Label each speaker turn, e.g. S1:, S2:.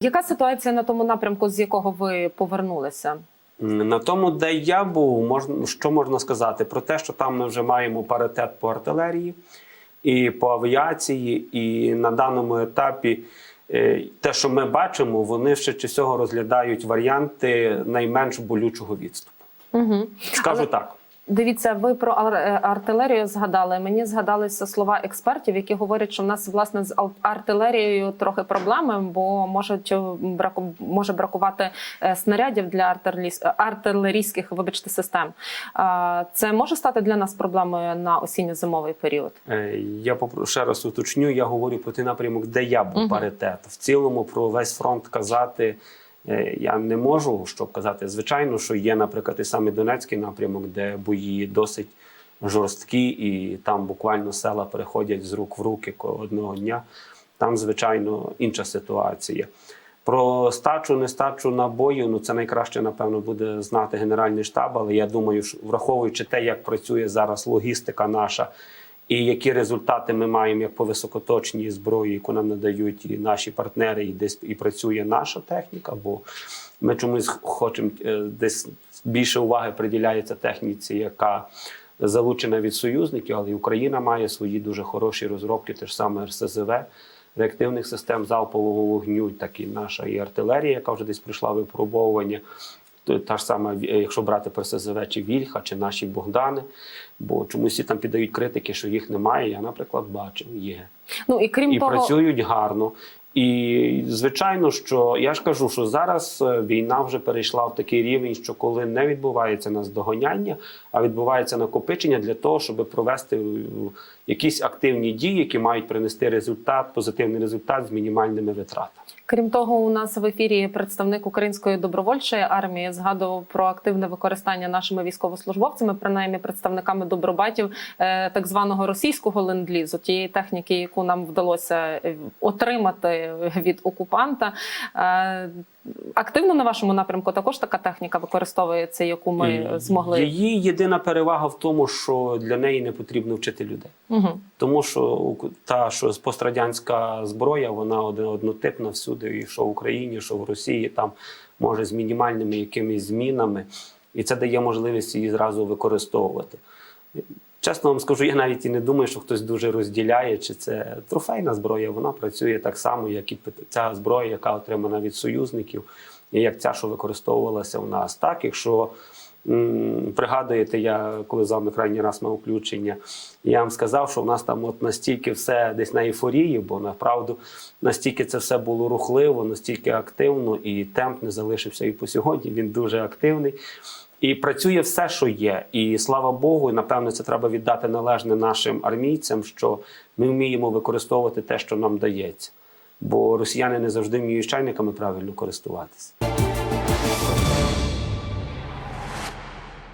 S1: Яка ситуація на тому напрямку, з якого ви повернулися?
S2: На тому, де я був, можна що можна сказати про те, що там ми вже маємо паритет по артилерії і по авіації, і на даному етапі е, те, що ми бачимо, вони ще чи всього розглядають варіанти найменш болючого відступу.
S1: Угу.
S2: Скажу так.
S1: Дивіться, ви про е, артилерію згадали. Мені згадалися слова експертів, які говорять, що в нас власне з артилерією трохи проблеми, бо можуть е, браку може бракувати е, снарядів для артилерійсь- артилерійських, вибачте, систем. Це може стати для нас проблемою на осінньо-зимовий період.
S2: Я ще раз уточню, я говорю про той напрямок, де я був
S1: Мгм.
S2: паритет. В цілому про весь фронт казати я не можу, щоб казати. Звичайно, що є, наприклад, і саме Донецький напрямок, де бої досить жорсткі, і там буквально села переходять з рук в руки одного дня. Там, звичайно, інша ситуація. Про стачу, нестачу набою, ну це найкраще, напевно, буде знати Генеральний штаб, але я думаю, що враховуючи те, як працює зараз логістика наша, і які результати ми маємо як по високоточній зброї, яку нам надають і наші партнери, і десь і працює наша техніка, бо ми чомусь хочемо е, десь більше уваги приділяється техніці, яка залучена від союзників, але і Україна має свої дуже хороші розробки, те ж саме РСЗВ, реактивних систем залпового вогню, так і наша і артилерія, яка вже десь прийшла випробовування. Та ж сама, е, якщо брати ПРСЗВ чи Вільха, чи наші Богдани, бо чомусь всі там піддають критики, що їх немає. Я, наприклад, бачив, є.
S1: Ну і крім
S2: І
S1: того,
S2: працюють гарно. І звичайно, що я ж кажу, що зараз е, війна вже перейшла в такий рівень, що коли не відбувається наздоганяння, а відбувається накопичення для того, щоб провести е, якісь активні дії, які мають принести результат, позитивний результат з мінімальними витратами.
S1: Крім того, у нас в ефірі представник Української добровольчої армії згадував про активне використання нашими військовослужбовцями, принаймні представниками добробатів е, так званого російського ленд-лізу, тієї техніки, яку нам вдалося отримати від окупанта. Е, Активно на вашому напрямку також така техніка використовується, яку ми змогли.
S2: Її єдина перевага в тому, що для неї не потрібно вчити людей.
S1: Угу.
S2: Тому що та, що пострадянська зброя, вона однотипна всюди, і що в Україні, що в Росії, там може з мінімальними якимись змінами, і це дає можливість її зразу використовувати. Чесно вам скажу, я навіть і не думаю, що хтось дуже розділяє, чи це трофейна зброя. Вона працює так само, як і ця зброя, яка отримана від союзників, і як ця, що використовувалася у нас. Так, якщо м, пригадуєте, я коли з вами крайній раз мав включення, я вам сказав, що в нас там от настільки все десь на ейфорії, бо направду настільки це все було рухливо, настільки активно, і темп не залишився і по сьогодні. Він дуже активний. І працює все, що є. І слава Богу, і, напевно, це треба віддати належне нашим армійцям, що ми вміємо використовувати те, що нам дається. Бо росіяни не завжди вміють чайниками правильно користуватися.